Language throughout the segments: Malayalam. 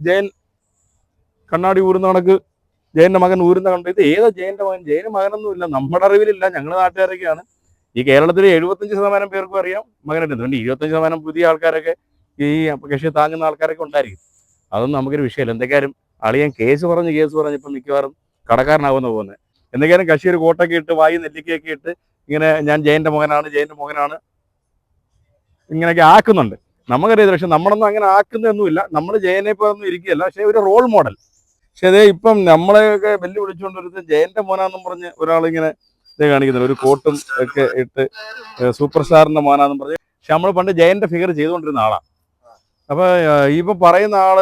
ജയൻ കണ്ണാടി ഊരുന്ന കണക്ക് ജയന്റെ മകൻ ഊരുന്ന കണ്ട് ഇത് ഏതാ ജയന്റെ മകൻ? ജയന് മകനൊന്നും ഇല്ല. നമ്മുടെ അറിവിലില്ല. ഞങ്ങളുടെ നാട്ടുകാരൊക്കെയാണ്. ഈ കേരളത്തിലെ എഴുപത്തഞ്ച് ശതമാനം പേർക്കും അറിയാം മകനായിട്ട് പിന്നെ ഇരുപത്തഞ്ച് ശതമാനം പുതിയ ആൾക്കാരൊക്കെ ഈ കക്ഷി താങ്ങുന്ന ആൾക്കാരൊക്കെ ഉണ്ടായിരിക്കും. അതൊന്നും നമുക്കൊരു വിഷയമല്ല. എന്തൊക്കെയാലും അളിയൻ കേസ് പറഞ്ഞ് കേസ് പറഞ്ഞ് ഇപ്പം മിക്കവാറും കടക്കാരനാവുന്ന പോകുന്നത് എന്തൊക്കെയാലും കക്ഷി ഒരു കോട്ടൊക്കെ ഇട്ട് വായി നെല്ലിക്കയൊക്കെ ഇട്ട് ഇങ്ങനെ ഞാൻ ജയന്റെ മകനാണ് ജയന്റെ മകനാണ് ഇങ്ങനെയൊക്കെ ആക്കുന്നുണ്ട്. നമുക്കറിയാം പക്ഷെ നമ്മളൊന്നും അങ്ങനെ ആക്കുന്നൊന്നുമില്ല നമ്മൾ ജയനെ പോലെ ഒന്നും ഇരിക്കുകയല്ല. പക്ഷെ ഒരു റോൾ മോഡൽ പക്ഷെ അതേ ഇപ്പം നമ്മളെയൊക്കെ വെല്ലു വിളിച്ചുകൊണ്ടിരുന്ന ജയന്റെ മോനാന്നും പറഞ്ഞ് ഒരാളിങ്ങനെ ഇത് കാണിക്കുന്നില്ല ഒരു കോട്ടും ഒക്കെ ഇട്ട് സൂപ്പർ സ്റ്റാറിന്റെ മോനാന്നും പറഞ്ഞ്. പക്ഷെ നമ്മൾ പണ്ട് ജയന്റെ ഫിഗർ ചെയ്തുകൊണ്ടിരുന്ന ആളാണ് അപ്പൊ ഇപ്പൊ പറയുന്ന ആൾ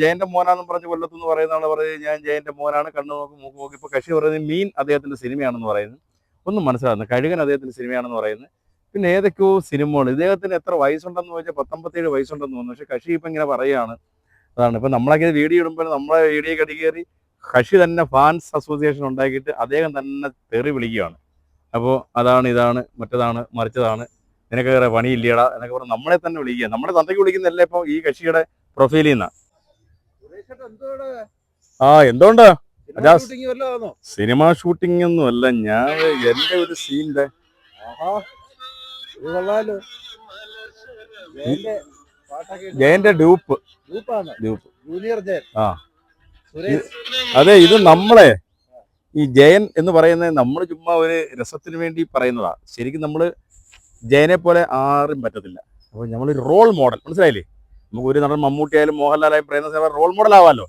ജയന്റെ മോനാന്നും പറഞ്ഞ് കൊല്ലത്തുനിന്ന് പറയുന്ന ആൾ പറയുന്നത് ഞാൻ ജയന്റെ മോനാണ് കണ്ണു നോക്കി മൂക്ക് നോക്കി. ഇപ്പൊ കക്ഷി പറയുന്നത് മീൻ അദ്ദേഹത്തിന്റെ സിനിമയാണെന്ന് പറയുന്നത്. ഒന്നും മനസ്സിലാകുന്നു കഴുകൻ അദ്ദേഹത്തിന്റെ സിനിമയാണെന്ന് പറയുന്നു പിന്നെ ഏതൊക്കെയോ സിനിമകൾ ഇദ്ദേഹത്തിന് എത്ര വയസ്സുണ്ടെന്ന് ചോദിച്ചാൽ പത്തൊമ്പത്തേഴ് വയസ്സുണ്ടെന്ന് തോന്നുന്നു. പക്ഷെ കഷി ഇപ്പം ഇങ്ങനെ പറയുകയാണ്. അതാണ്. ഇപ്പം നമ്മളൊക്കെ വീഡിയോ ഇടുമ്പോൾ നമ്മളെ വീഡിയോ കടി കയറി കക്ഷി തന്നെ ഫാൻസ് അസോസിയേഷൻ ഉണ്ടാക്കിയിട്ട് അദ്ദേഹം തന്നെ തെറി വിളിക്കുകയാണ്. അപ്പോൾ അതാണ് ഇതാണ് മറ്റതാണ് മറിച്ചതാണ്. നിനക്ക് വേറെ പണിയില്ലടാ എന്നൊക്കെ പറഞ്ഞ് നമ്മളെ തന്നെ വിളിക്കുക. നമ്മുടെ തന്തയ്ക്ക് വിളിക്കുന്നതല്ല ഇപ്പോൾ ഈ കക്ഷിയുടെ പ്രൊഫൈലിൽ നിന്നാണ് ആ എന്തുകൊണ്ട്? സിനിമ ഷൂട്ടിംഗ് ഒന്നും അല്ല ഞാൻ എന്റെ ഒരു സീനിന്റെ ജയന്റെ ഡ്യൂപ്പ്. ഡ്യൂപ്പ്. ജൂനിയർ ജയൻ. ആ. അതെ ഇത് നമ്മളെ ഈ ജയൻ എന്ന് പറയുന്നത് നമ്മൾ ചുമ്മാ ഒരു രസത്തിന് വേണ്ടി പറയുന്നതാ. ശരിക്കും നമ്മൾ ജയനെ പോലെ ആരും പറ്റത്തില്ല. അപ്പോൾ നമ്മളൊരു റോൾ മോഡൽ മനസ്സിലായില്ലേ? നമുക്ക് ഒരു നടൻ മമ്മൂട്ടി ആയാലും മോഹൻലാലായാലും പറയുന്ന റോൾ മോഡൽ ആവാമല്ലോ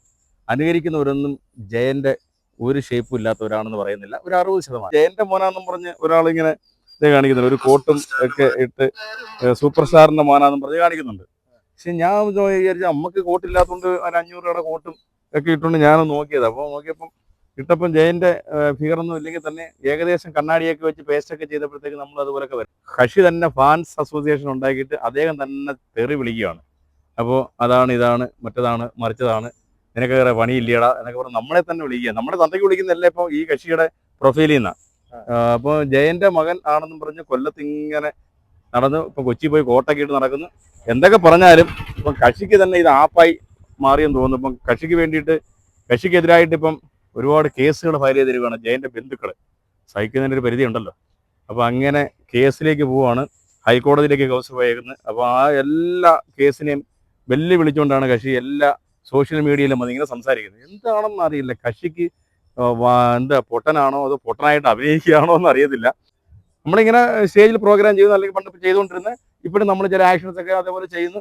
അനുകരിക്കുന്നവരൊന്നും ജയന്റെ ഒരു ഷേപ്പും ഇല്ലാത്തവരാണെന്ന് പറയുന്നില്ല. ഒരു അറുപത് ശതമാനം. ജയന്റെ മോനാന്നും പറഞ്ഞ് ഒരാളിങ്ങനെ ഇത് കാണിക്കുന്നുണ്ട്. ഒരു കോട്ടും ഒക്കെ ഇട്ട് സൂപ്പർ സ്റ്റാറിന്റെ മോനാന്നും പറഞ്ഞ് കാണിക്കുന്നുണ്ട്. പക്ഷെ ഞാൻ വിചാരിച്ചാൽ നമുക്ക് കോട്ടില്ലാത്തതുകൊണ്ട് ഒരു അഞ്ഞൂറ് രൂപയുടെ കോട്ടും ഒക്കെ ഇട്ടുകൊണ്ട് ഞാൻ നോക്കിയത്. അപ്പോൾ നോക്കിയപ്പം ഇട്ടപ്പം ജയന്റെ ഫിഗറൊന്നും ഇല്ലെങ്കിൽ തന്നെ ഏകദേശം കണ്ണാടിയൊക്കെ വെച്ച് പേസ്റ്റ് ഒക്കെ ചെയ്തപ്പോഴത്തേക്ക് നമ്മൾ അതുപോലൊക്കെ വരും. കക്ഷി തന്നെ ഫാൻസ് അസോസിയേഷൻ ഉണ്ടാക്കിയിട്ട് അദ്ദേഹം തന്നെ തെറി വിളിക്കുകയാണ് അപ്പോൾ അതാണ് ഇതാണ് മറ്റതാണ് മറിച്ചതാണ് നിനക്ക് വേറെ പണിയില്ലടാ എന്നൊക്കെ പറഞ്ഞ് നമ്മളെ തന്നെ വിളിക്കുക. നമ്മുടെ തന്തയ്ക്ക് വിളിക്കുന്നതല്ല ഇപ്പോൾ ഈ കക്ഷിയുടെ പ്രൊഫൈലിൽ നിന്നാണ് അപ്പോൾ ജയന്റെ മകൻ ആണെന്നും പറഞ്ഞ് കൊല്ലത്ത് ഇങ്ങനെ നടന്ന് ഇപ്പം കൊച്ചി പോയി കോട്ടൊക്കെ ഇട്ട് നടക്കുന്നു. എന്തൊക്കെ പറഞ്ഞാലും ഇപ്പം കക്ഷിക്ക് തന്നെ ഇത് ആപ്പായി മാറിയെന്ന് തോന്നുന്നു. ഇപ്പം കക്ഷിക്ക് വേണ്ടിയിട്ട് കക്ഷിക്കെതിരായിട്ട് ഇപ്പം ഒരുപാട് കേസുകൾ ഫയൽ ചെയ്തിരിക്കുകയാണ് ജയന്റെ ബന്ധുക്കൾ സഹിക്കുന്നതിന്റെ ഒരു പരിധി ഉണ്ടല്ലോ അപ്പോൾ അങ്ങനെ കേസിലേക്ക് പോവാണ്. ഹൈക്കോടതിയിലേക്ക് കേസ് പോയേക്കുന്നത്. അപ്പോൾ ആ എല്ലാ കേസിനെയും വെല്ലുവിളിച്ചുകൊണ്ടാണ് കക്ഷി എല്ലാ സോഷ്യൽ മീഡിയയിലും അതിങ്ങനെ സംസാരിക്കുന്നത്. എന്താണെന്ന് അറിയില്ല. കക്ഷിക്ക് എന്താ പൊട്ടനാണോ അതോ പൊട്ടനായിട്ട് അഭിനയിക്കുകയാണോ എന്ന് അറിയത്തില്ല. നമ്മളിങ്ങനെ സ്റ്റേജിൽ പ്രോഗ്രാം ചെയ്യുന്ന അല്ലെങ്കിൽ പണ്ട് ചെയ്തുകൊണ്ടിരുന്ന ഇപ്പോഴും നമ്മൾ ചില ആക്ഷൻസ് ഒക്കെ അതേപോലെ ചെയ്യുന്നു.